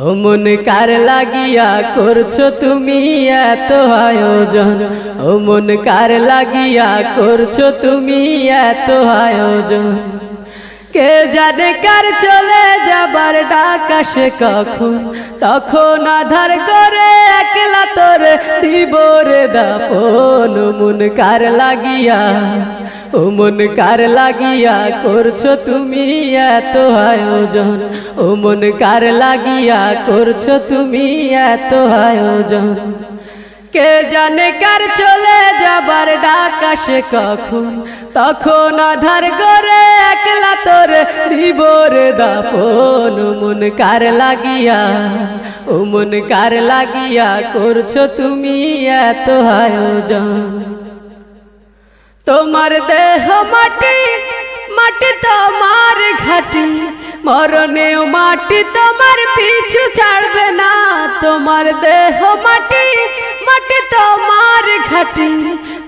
মন কার লাগিয়া করছ তুমি এত আয়োজন? ও কার লাগিয়া করছ তুমি এত আয়োজন? কে জানে কার চলে যাবার ডাকাশে কখন? তখন আধার করে একলা তোর দিবরে দাফন মন কার লাগিয়া? ও মন কার লাগিয়া করছ তুমি এত আয়োজন? ও মন কার লাগিয়া করছ তুমি এত আয়োজন? কে জানে কার চলে যাবার ডাক আসে কখন? তখন আধার করে একলা তোর দিবর দাফন। মন কার লাগিয়া ও মন কার লাগিয়া করছ তুমি এত আয়োজন? তোমার দেহ মাটি মাটি তোমার ঘাটি। মরণেও মাটি তোমার পিছু ছাড়বে না। তোমার দেহ মাটি মাটি তোমার ঘাটি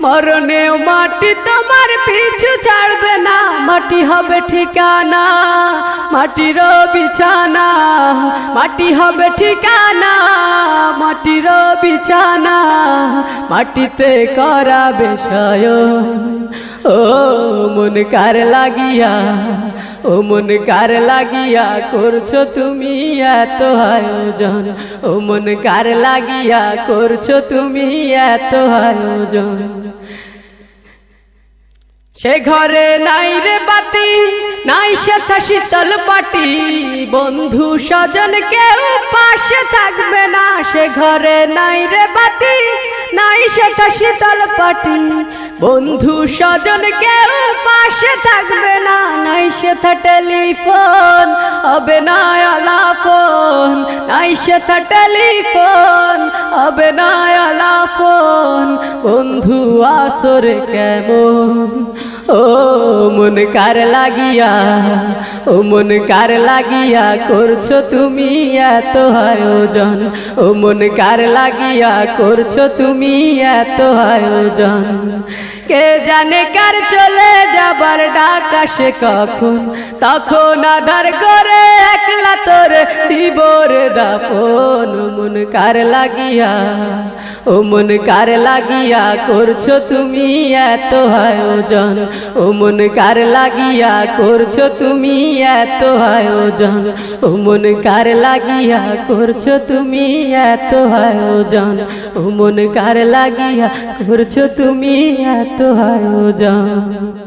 মরণেও মাটি তোমার না মাটি হবে ঠিকানা, মাটির বিছানা, মাটি হবে ঠিকানা, মাটির বিছানা, মাটিতে করা বিষয় ও মন কার লাগিয়া, ও মন কার লাগিয়া করছ তুমি এত আয়োজন। ও মন কার লাগিয়া করছ তুমি এত আয়োজন। সে ঘরে নাই রে বাতি, নাই সেথা শীতল পাটি। বন্ধু স্বজন কেউ পাশে থাকবে না, সে ঘরে নাই রে বাতি, নাই সেথা শীতল পাটি। বন্ধু স্বজন কেউ পাশে থাকবে না, নাই সেথা টেলিফোন হবে না আলাফোন নাই সেথা টেলিফোন হবে না আলাফোন বন্ধু আসরে কেমন? ও মন কার লাগিয়া, ও মন কার লাগিয়া করছ তুমি এত আয়োজন। ও মন কার লাগিয়া করছ তুমি এত আয়োজন। কে জানে কার চলে যাবার ডাক আসে কখন? তখন আধার করে একলা দাপন মন কার লাগিয়া ও মন কার লাগিয়া করছ তুমি এত আয়োজন ও মন কার লাগিয়া করছ তুমি এত আয়োজন ও মন কার লাগিয়া করছ তুমি এত আয়োজন ও মন কার লাগিয়া করছ তুমি এত আয়োজন